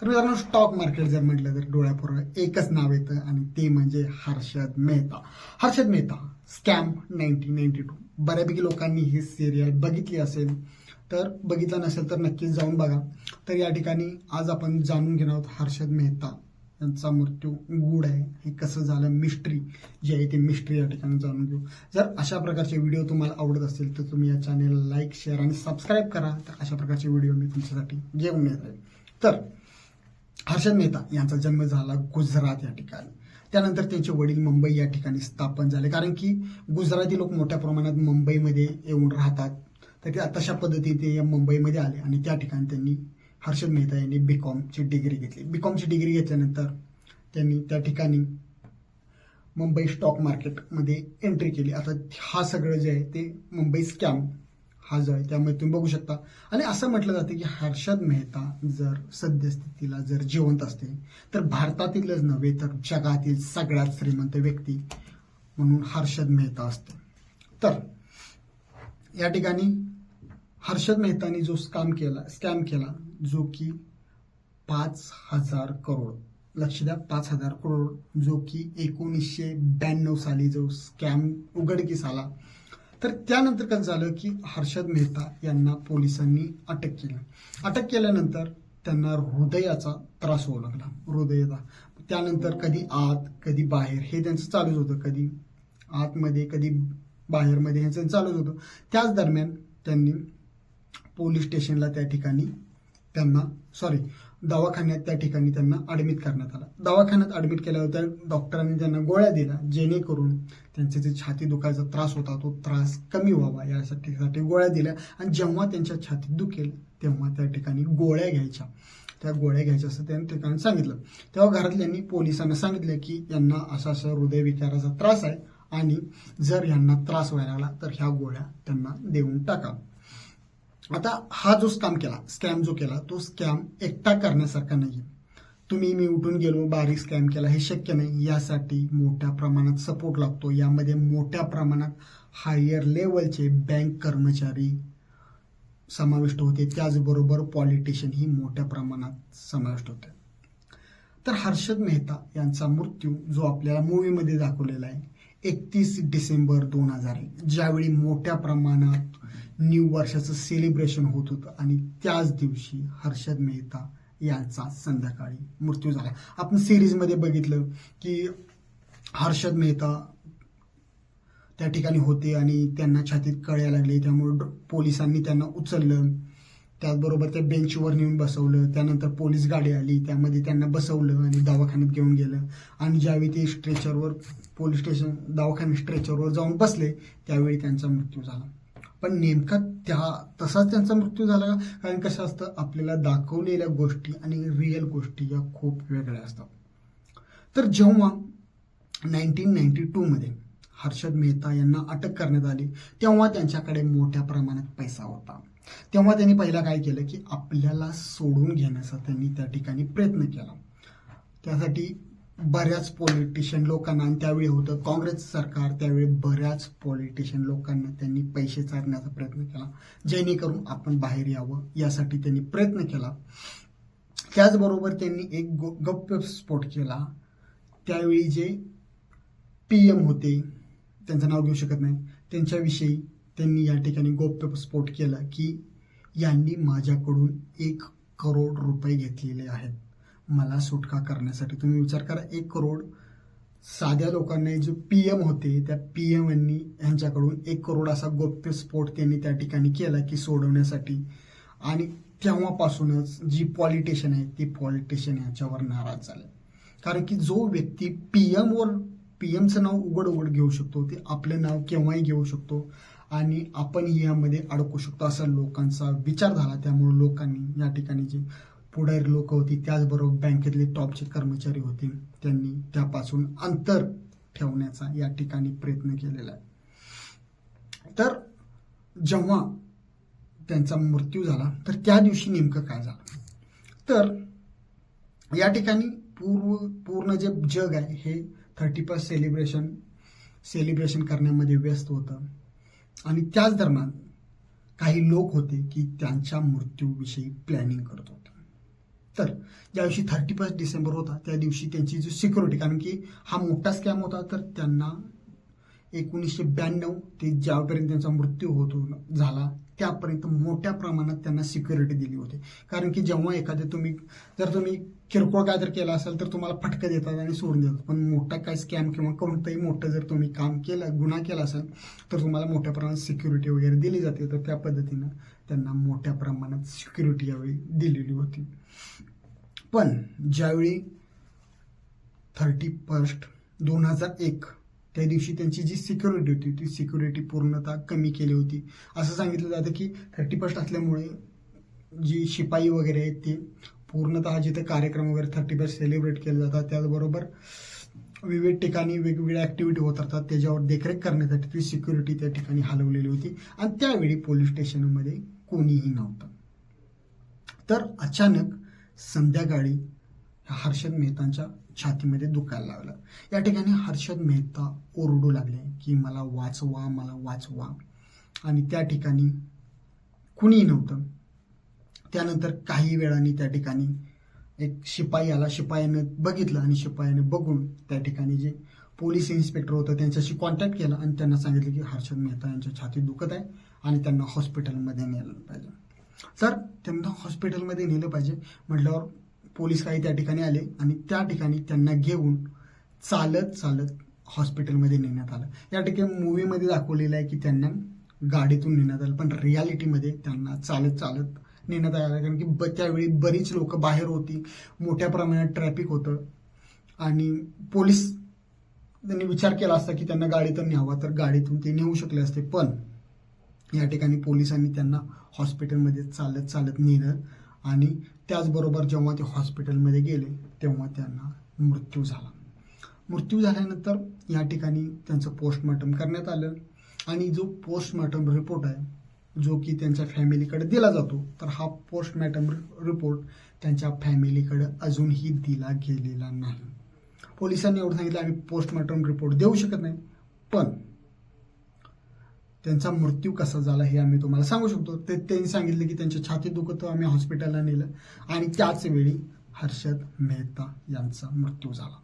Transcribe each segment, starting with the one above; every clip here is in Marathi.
तर मित्रांनो स्टॉक मार्केट जर म्हटलं तर डोळ्यापुढं एकच नाव येतं आणि ते म्हणजे Harshad Mehta. Harshad Mehta scam nineteen ninety two बऱ्यापैकी लोकांनी ही सिरियल बघितली असेल. तर बघितलं नसेल तर नक्कीच जाऊन बघा. तर या ठिकाणी आज आपण जाणून घेणार आहोत हर्षद मेहता यांचा मृत्यू गूढ आहे. हे कसं झालं? मिस्ट्री जी आहे ती मिस्ट्री या ठिकाणी जाणून घेऊ. जर अशा प्रकारचे व्हिडिओ तुम्हाला आवडत असतील तर तुम्ही या चॅनेलला लाईक शेअर आणि सबस्क्राईब करा. तर अशा प्रकारचे व्हिडिओ मी तुमच्यासाठी घेऊन येत आहे तर हर्षद मेहता यांचा जन्म झाला गुजरात या ठिकाणी. त्यानंतर त्यांचे वडील मुंबई या ठिकाणी स्थापन झाले. कारण की गुजराती लोक मोठ्या प्रमाणात मुंबईमध्ये येऊन राहतात. तर त्या तशा पद्धतीने ते या मुंबईमध्ये आले आणि त्या ठिकाणी त्यांनी हर्षद मेहता यांनी बी कॉमची डिग्री घेतली. बी कॉमची डिग्री घेतल्यानंतर त्यांनी त्या ठिकाणी मुंबई स्टॉक मार्केटमध्ये एंट्री केली. आता हा सगळं जे आहे ते मुंबई स्कॅम हा जो आहे त्यामुळे तुम्ही बघू शकता. आणि असं म्हटलं जातं की हर्षद मेहता जर सद्यस्थितीला जर जिवंत असते तर भारतातीलच नव्हे तर जगातील सगळ्यात श्रीमंत व्यक्ती म्हणून हर्षद मेहता असतो. तर या ठिकाणी हर्षद मेहतानी जो स्कॅम केला स्कॅम केला जो की पाच हजार करोड लक्ष द्या पाच हजार करोड जो की एकोणीसशे ब्याण्णव साली जो स्कॅम उघडकीस आला तर त्यानंतर कसं झालं की हर्षद मेहता यांना पोलिसांनी अटक केली. अटक केल्यानंतर त्यांना हृदयाचा त्रास होऊ लागला. हृदयाचा. त्यानंतर कधी आत कधी बाहेर हे त्यांचं चालूच होतं. कधी आतमध्ये कधी बाहेरमध्ये ह्याचं चालूच होतं. त्याच दरम्यान त्यांनी पोलीस स्टेशनला त्या ठिकाणी त्यांना सॉरी दवाखान्यात त्या ठिकाणी त्यांना ॲडमिट करण्यात आला. दवाखान्यात ॲडमिट केल्यावर त्या डॉक्टरांनी त्यांना गोळ्या दिल्या जेणेकरून त्यांचे जे छाती दुखायचा त्रास होता तो त्रास कमी व्हावा यासाठी गोळ्या दिल्या. आणि जेव्हा त्यांच्या छातीत दुखेल तेव्हा त्या ठिकाणी गोळ्या घ्यायच्या. त्या गोळ्या घ्यायच्या असं त्या ठिकाणी सांगितलं. तेव्हा घरातल्यांनी पोलिसांना सांगितलं की यांना असा असा हृदयविकाराचा त्रास आहे आणि जर यांना त्रास व्हायला लागला तर ह्या गोळ्या त्यांना देऊन टाका. आता हा जो स्कॅम केला स्कॅम जो केला तो स्कॅम एकटा करण्यासारखा नाही तुम्ही मी उठून गेलो बारीक स्कॅम केला हे शक्य नाही. यासाठी मोठ्या प्रमाणात सपोर्ट लागतो. यामध्ये मोठ्या प्रमाणात हायर लेवलचे बँक कर्मचारी समाविष्ट होते. त्याचबरोबर पॉलिटिशियन ही मोठ्या प्रमाणात समाविष्ट होते. तर हर्षद मेहता यांचा मृत्यू जो आपल्याला मूवीमध्ये दाखवलेला आहे एकतीस डिसेंबर दोन हजार एक ज्यावेळी मोठ्या प्रमाणात न्यू वर्षाचं सेलिब्रेशन होत होतं आणि त्याच दिवशी हर्षद मेहता यांचा संध्याकाळी मृत्यू झाला. आपण सिरीजमध्ये बघितलं की हर्षद मेहता त्या ठिकाणी होते आणि त्यांना छातीत कळ्या लागले त्यामुळे पोलिसांनी त्यांना उचललं. त्याचबरोबर त्या बेंचवर नेऊन बसवलं. त्यानंतर पोलीस गाडी आली. त्यामध्ये त्यांना बसवलं आणि दवाखान्यात घेऊन गेलं. आणि ज्यावेळी ते स्ट्रेचरवर पोलीस स्टेशन दवाखान्यात स्ट्रेचरवर जाऊन बसले त्यावेळी त्यांचा मृत्यू झाला. पण नेमका त्या तसाच त्यांचा मृत्यू झाला का? कारण कसं असतं आपल्याला दाखवलेल्या गोष्टी आणि रिअल गोष्टी या खूप वेगळ्या असतात. तर जेव्हा नाईन्टीन नाईन्टी टूमध्ये हर्षद मेहता यांना अटक करण्यात आली तेव्हा त्यांच्याकडे मोठ्या प्रमाणात पैसा होता. तेव्हा त्यांनी पहिला काय केलं की आपल्याला सोडून घेण्याचा त्यांनी त्या ठिकाणी प्रयत्न केला. त्यासाठी बऱ्याच पॉलिटिशियन लोकांना आणि त्यावेळी होतं काँग्रेस सरकार त्यावेळी बऱ्याच पॉलिटिशियन लोकांना त्यांनी पैसे चारण्याचा प्रयत्न केला. जेणेकरून आपण बाहेर यावं यासाठी त्यांनी प्रयत्न केला. त्याचबरोबर त्यांनी एक गो- गप्पस्फोट केला. त्यावेळी जे पी एम होते त्यांचं नाव घेऊ शकत नाही त्यांच्याविषयी त्यांनी या ठिकाणी गोप्यस्फोट केला की यांनी माझ्याकडून एक करोड रुपये घेतलेले आहेत. मला सुटका करण्यासाठी तुम्ही विचार करा एक करोड. साध्या लोकांना जे पी एम होते त्या पी एम यांनी यांच्याकडून एक करोड असा गोप्यस्फोट त्यांनी त्या ठिकाणी केला की सोडवण्यासाठी. आणि तेव्हापासूनच जी पॉलिटिशियन आहे ती पॉलिटिशियन यांच्यावर नाराज झाले. कारण की जो व्यक्ती पी एमवर वर पीएमचं नाव उघड उघड घेऊ शकतो ते आपलं नाव केव्हाही घेऊ शकतो. आणि आपण यामध्ये अडकू शकतो असा लोकांचा विचार झाला. त्यामुळे लोकांनी या ठिकाणी जे पुढारी लोक होती त्याचबरोबर बँकेतले टॉपचे कर्मचारी होते त्यांनी त्यापासून अंतर ठेवण्याचा या ठिकाणी प्रयत्न केलेला आहे. तर जेव्हा त्यांचा मृत्यू झाला तर त्या दिवशी नेमकं काय झालं? तर या ठिकाणी पूर्व पूर्ण जे जग आहे हे थर्टी फर्स्ट सेलिब्रेशन सेलिब्रेशन करण्यामध्ये व्यस्त होतं. आणि त्याच दरम्यान काही लोक होते की त्यांच्या मृत्यूविषयी प्लॅनिंग करत होते. तर ज्या दिवशी थर्टी फर्स्ट डिसेंबर होता त्या दिवशी त्यांची जी सिक्युरिटी कारण की हा मोठा स्कॅम होता तर त्यांना एकोणीसशे ब्याण्णव ते ज्यापर्यंत त्यांचा मृत्यू होतो झाला त्यापर्यंत मोठ्या प्रमाणात त्यांना सिक्युरिटी दिली होती. कारण की जेव्हा एखादे तुम्ही जर तुम्ही किरकोळ काय जर केला असेल तर तुम्हाला फटकं देतात आणि सोडून देतात. पण मोठा काय स्कॅम किंवा कोणतंही मोठं जर तुम्ही काम केलं गुन्हा केला असेल तर तुम्हाला मोठ्या प्रमाणात सिक्युरिटी वगैरे दिली जाते. तर त्या पद्धतीनं त्यांना मोठ्या प्रमाणात सिक्युरिटी यावेळी दिलेली होती. पण ज्यावेळी थर्टी फर्स्ट दोन हजार एक त्या दिवशी त्यांची जी सिक्युरिटी होती ती सिक्युरिटी पूर्णतः कमी केली होती. असं सांगितलं जातं की थर्टी फर्स्ट असल्यामुळे जी शिपाई वगैरे आहेत ते पूर्णतः जिथे कार्यक्रम वगैरे थर्टी फर्स्ट सेलिब्रेट केले जातात त्याचबरोबर विविध ठिकाणी वेगवेगळ्या ऍक्टिव्हिटी होत राहतात. त्याच्यावर देखरेख करण्यासाठी ती सिक्युरिटी त्या ठिकाणी हलवलेली होती. आणि त्यावेळी पोलीस स्टेशनमध्ये कोणीही नव्हतं. तर अचानक संध्याकाळी हर्षद मेहतांच्या छातीमध्ये दुखायला लागलं. या ठिकाणी हर्षद मेहता ओरडू लागले की मला वाचवा मला वाचवा. आणि त्या ठिकाणी कुणीही नव्हतं. त्यानंतर काही वेळाने त्या ठिकाणी एक शिपाई आला. शिपायानं बघितलं आणि शिपायानं बघून त्या ठिकाणी जे पोलीस इन्स्पेक्टर होतं त्यांच्याशी कॉन्टॅक्ट केला आणि त्यांना सांगितलं की हर्षद मेहता यांच्या छातीत दुखत आहे आणि त्यांना हॉस्पिटलमध्ये नेलं पाहिजे. तर त्यांना हॉस्पिटलमध्ये नेलं पाहिजे म्हटल्यावर पोलीस काही त्या ठिकाणी आले आणि त्या ठिकाणी त्यांना घेऊन चालत चालत हॉस्पिटलमध्ये नेण्यात आलं. या ठिकाणी मूवीमध्ये दाखवलेलं आहे की त्यांना गाडीतून नेण्यात आलं. पण रियालिटीमध्ये त्यांना चालत चालत नेण्यात आलं कारण की ब त्यावेळी बरीच लोक बाहेर होती. मोठ्या प्रमाणात ट्रॅफिक होतं. आणि पोलीस त्यांनी विचार केला असता की त्यांना गाडीतून न्यावा तर गाडीतून ते नेऊ शकले असते. पण या ठिकाणी पोलिसांनी त्यांना हॉस्पिटलमध्ये चालत चालत नेलं. आणि त्याचबरोबर जेव्हा ते हॉस्पिटलमध्ये गेले तेव्हा त्यांना मृत्यू झाला. मृत्यू झाल्यानंतर या ठिकाणी त्यांचं पोस्टमॉर्टम करण्यात आलं. आणि जो पोस्टमॉर्टम रिपोर्ट आहे जो की त्यांच्या फॅमिलीकडे दिला जातो. तर हा पोस्टमॉर्टम रिपोर्ट त्यांच्या फॅमिलीकडे अजूनही दिला गेलेला नाही. पोलिसांनी एवढं सांगितलं आम्ही पोस्टमॉर्टम रिपोर्ट देऊ शकत नाही. पण त्यांचा मृत्यू कसा झाला हे आम्ही तुम्हाला सांगू शकतो. ते त्यांनी सांगितलं की त्यांच्या छाती दुखत आम्ही हॉस्पिटलला नेलं आणि त्याच वेळी हर्षद मेहता यांचा मृत्यू झाला.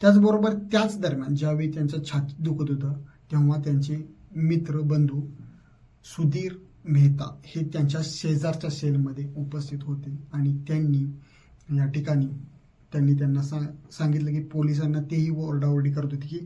त्याचबरोबर त्याच दरम्यान ज्यावेळी त्यांचं छातीत दुखत होतं तेव्हा त्यांचे मित्र बंधू सुधीर मेहता हे त्यांच्या शेजारच्या सेलमध्ये उपस्थित होते आणि त्यांनी या ठिकाणी त्यांनी त्यांना सा सांगितलं की पोलिसांना तेही ओरडाओरडी करत होते की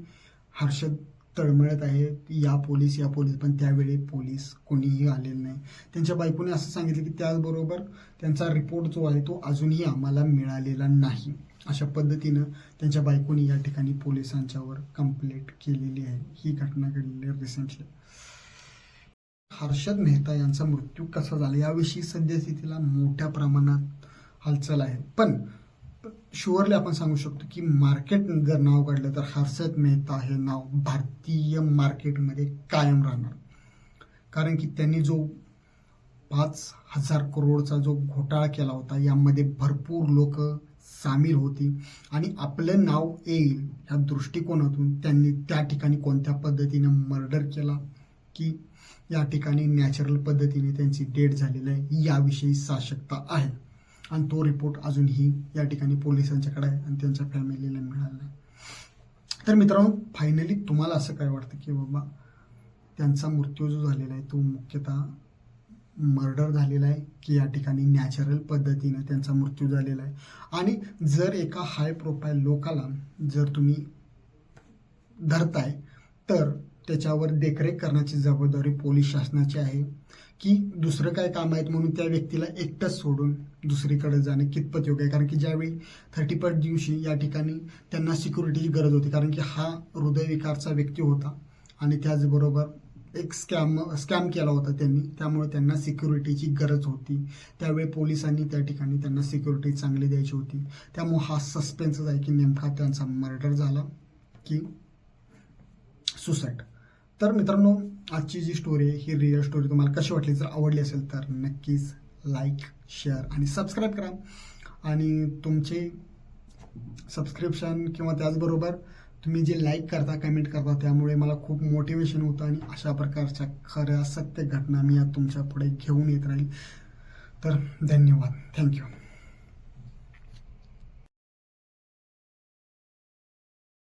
हर्षद तळमळत आहे या पोलीस या पोलीस. पण त्यावेळी पोलीस कोणीही आलेले नाही. त्यांच्या बायकोने असं सांगितलं की त्याचबरोबर त्यांचा रिपोर्ट जो आहे तो अजूनही आम्हाला मिळालेला नाही. अशा पद्धतीनं त्यांच्या बायकोनी या ठिकाणी पोलिसांच्यावर कंप्लेंट केलेली आहे. ही घटना घडलेली आहे रिसेंटली हर्षद मेहता यांचा मृत्यू कसा झाला? याविषयी सद्यस्थितीला मोठ्या प्रमाणात हालचाल आहे. पण शुअरली आपण सांगू शकतो की मार्केट जर नाव काढलं तर हर्षद मेहता हे नाव भारतीय मार्केटमध्ये कायम राहणार. कारण की त्यांनी जो पाच हजार करोडचा जो घोटाळा केला होता यामध्ये भरपूर लोक सामील होती. आणि आपलं नाव येईल ह्या दृष्टिकोनातून त्यांनी त्या ठिकाणी कोणत्या पद्धतीनं मर्डर केला की या ठिकाणी नॅचरल पद्धतीने त्यांची डेट झालेली आहे याविषयी साशक्ता आहे. आणि तो रिपोर्ट अजूनही या ठिकाणी पोलिसांच्याकडे आहे आणि त्यांच्या फॅमिलीला मिळाला नाही तर मित्रांनो फायनली तुम्हाला असं काय वाटतं की बाबा त्यांचा मृत्यू जो झालेला आहे तो मुख्यतः मर्डर झालेला आहे की या ठिकाणी नॅचरल पद्धतीनं त्यांचा मृत्यू झालेला आहे. आणि जर एका हाय प्रोफाईल लोकाला जर तुम्ही धरताय तर त्याच्यावर देखरेख करण्याची जबाबदारी पोलीस शासनाची आहे की दुसरं काय काम आहेत म्हणून त्या व्यक्तीला एकटंच सोडून दुसरीकडे जाणे कितपत योग्य आहे? कारण की ज्यावेळी थर्टी फर्स्ट दिवशी या ठिकाणी त्यांना सिक्युरिटीची गरज होती कारण की हा हृदयविकारचा व्यक्ती होता आणि त्याचबरोबर एक स्कॅम स्कॅम केला होता त्यांनी. त्यामुळे त्यांना सिक्युरिटीची गरज होती. त्यावेळी पोलिसांनी त्या ठिकाणी त्यांना सिक्युरिटी चांगली द्यायची होती. त्यामुळे हा सस्पेन्सच आहे की नेमका त्यांचा मर्डर झाला की सुसाईड तर मित्रांनो आजची जी स्टोरी आहे ही रिअल स्टोरी तुम्हाला कशी वाटली? जर आवडली असेल तर नक्कीच लाईक शेअर आणि सबस्क्राईब करा. आणि तुमचे सबस्क्रिप्शन किंवा त्याचबरोबर तुम्ही जे लाईक करता कमेंट करता त्यामुळे मला खूप मोटिवेशन होतं आणि अशा प्रकारच्या खऱ्या सत्य घटना मी या तुमच्यापुढे घेऊन येत राहील. तर धन्यवाद. थँक्यू